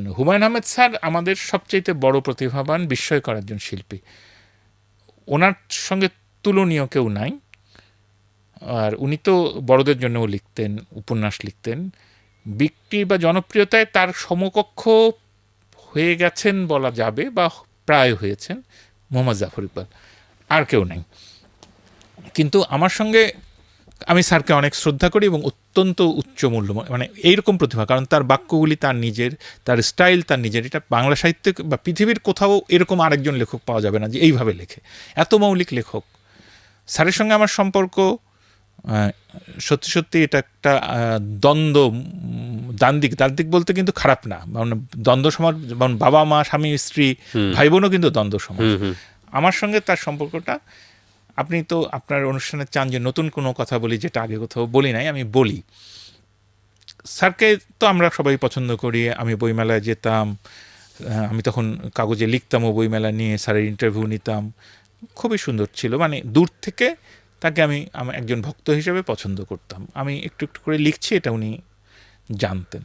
Humayun Ahmed sir আমাদের সবচাইতে বড় প্রতিভাবান বিস্ময়কর একজন শিল্পী। ওনার সঙ্গে তুলনীয় কেউ নাই। আর উনি তো বড়দের জন্যও লিখতেন, উপন্যাস লিখতেন। বিক্রি বা জনপ্রিয়তায় তার সমকক্ষ হয়ে গেছেন বলা যাবে বা প্রায় হয়েছেন মোহাম্মদ জাফর ইকবাল। আর কেউ নাই। কিন্তু আমার সঙ্গে আমি স্যারকে অনেক শ্রদ্ধা করি এবং অত্যন্ত উচ্চ মূল্য মানে এইরকম প্রতিভা কারণ তার বাক্যগুলি তার নিজের তার স্টাইল তার নিজের এটা বাংলা সাহিত্যে বা পৃথিবীর কোথাও এরকম আরেকজন লেখক পাওয়া যাবে না যে এইভাবে লেখে। এত মৌলিক লেখক। স্যারের সঙ্গে আমার সম্পর্ক সত্যি সত্যি এটা একটা দ্বন্দ্ব উম, দ্বান্দ্বিক দ্বান্দ্বিক বলতে কিন্তু খারাপ না। মানে দ্বন্দ্ব সমাজ যেমন বাবা মা স্বামী স্ত্রী ভাই বোনও কিন্তু দ্বন্দ্ব সমাজ। আমার সঙ্গে তার সম্পর্কটা আপনি তো আপনার অনুষ্ঠানে চান যে নতুন কোনো কথা বলি, যেটা আগে কোথাও বলি নাই, আমি বলি। স্যারকে তো আমরা সবাই পছন্দ করি, আমি বইমেলায় যেতাম আমি তখন কাগজে লিখতাম ও বইমেলা নিয়ে, স্যারের ইন্টারভিউ নিতাম। খুবই সুন্দর ছিল মানে দূর থেকে তাকে আমি আমি একজন ভক্ত হিসেবে পছন্দ করতাম। আমি একটু একটু করে লিখছি, এটা উনি জানতেন।